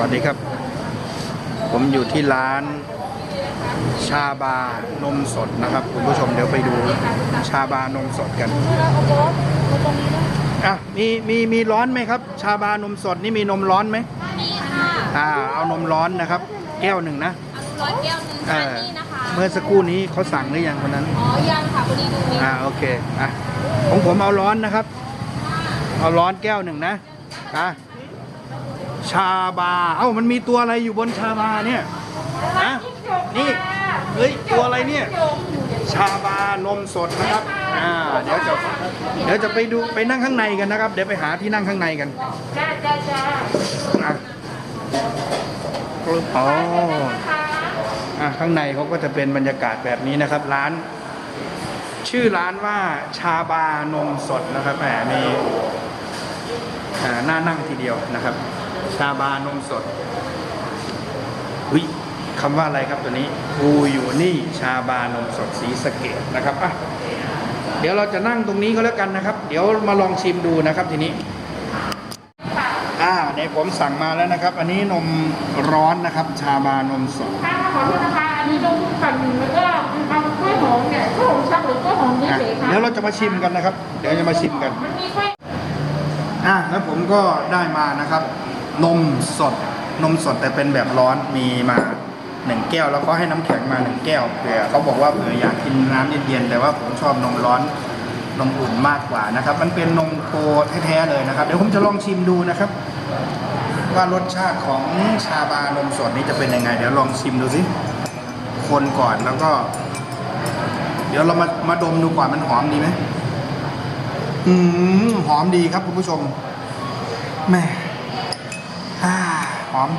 วัสดีครับ ผมอยู่ที่ร้านชาบานมสดนะครับ คุณผู้ชมเดี๋ยวไปดูชาบานมสดกันอะมีมีมีร้อนไหมครับ ชาบานมสดนี่มีนมร้อนไหมมีค่ะอ่าเอานมร้อนนะครับ แก้วหนึ่งนะเอาร้อยแก้วหนึงเอทานอนี่นะคะเมื่อสักครู่นี้เขาสั่งหรือยังคนนั้นอ๋อยังค่ะพอดีดูเมนูอ่าโอเคอะของผมเอาร้อนนะครับ เอาร้อนแก้วหนึ่งนะอะ ชาบา เอ้ามันมีตัวอะไรอยู่บนชาบาเนี่ยนะนี่เฮ้ยตัวอะไรเนี่ย ชาบานมสดนะครับอ่าเดี๋ยวจะเดี๋ยวจะไปดูไปนั่งข้างในกันนะครับ เดี๋ยวไปหาที่นั่งข้างในกันจ้าจ้าจ้าอะอ๋ออะข้างในเขาก็จะเป็นบรรยากาศแบบนี้นะครับ ร้าน ชื่อร้านว่าชาบานมสดนะครับแหมมีอ่าหน้านั่งทีเดียวนะครับ ชาบานมสดวิคำว่าอะไรครับตัวนี้กูอยู่นี่ชาบานมสดสีสะเกดนะครับอะเดี๋ยวเราจะนั่งตรงนี้ก็แล้วกันนะครับ เดี๋ยวมาลองชิมดูนะครับทีนี้อ่าในผมสั่งมาแล้วนะครับ อันนี้นมร้อนนะครับ ชาบานมสดค่ะขอโทษนะคะอันนี้นมปั่นแล้วก็เอากล้วยหอมเนี่ยกล้วยหอมชักหรือกล้วยหอมอะเฉยๆค่ะเดี๋ยวเราจะมาชิมกันนะครับ เดี๋ยวจะมาชิมกันมันมีกล้วยอะแล้วผมก็ได้มานะครับ นมสดนมสดแต่เป็นแบบร้อนมีมาหนึ่งแก้ว แล้วก็ให้น้ำแข็งมาหนึ่งแก้วเผื่อเขาบอกว่าเผื่ออยากกินน้ำเย็นๆแต่ว่าผมชอบนมร้อนนมอุ่นมากกว่านะครับ มันเป็นนมโคแท้ๆเลยนะครับ เดี๋ยวผมจะลองชิมดูนะครับ ว่ารสชาติของชาบานมสดนี้จะเป็นยังไง เดี๋ยวลองชิมดูสิคนก่อนแล้วก็ เดี๋ยวเรามามาดมดูก่อนมันหอมดีไหมอืมหอมดีครับคุณผู้ชมแม่ อ่าหอม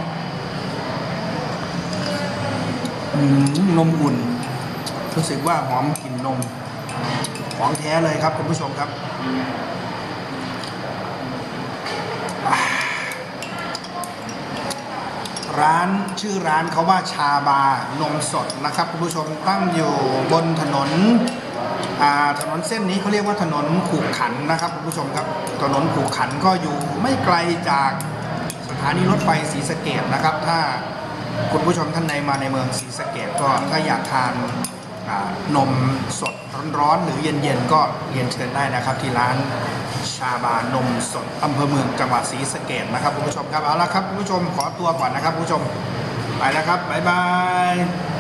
นมอุ่น รู้สึกว่าหอมกลิ่นนม ของแท้เลยครับคุณผู้ชมครับ ร้านชื่อร้านเขาว่าชาบานมสดนะครับคุณผู้ชมตั้งอยู่บนถนนถนนเส้นนี้เขาเรียกว่าถนนขู่ขันนะครับคุณผู้ชมครับ ถนนขู่ขันก็อยู่ไม่ไกลจากานีรถไฟศรีสะเกดนะครับ ถ้าคุณผู้ชมท่านใดมาในเมืองศรีสะเกดก็ถ้าอยากทานนมสดร้อนๆหรือเย็นๆก็เรียนเชิญได้นะครับ ที่ร้านชาบานมสดอำเภอเมืองจังหวัดศรีสะเกดนะครับคุณผู้ชมครับเอาละครับคุณผู้ชมขอตัวก่อนนะครับคุณผู้ชมไปแล้วครับบ๊ายบาย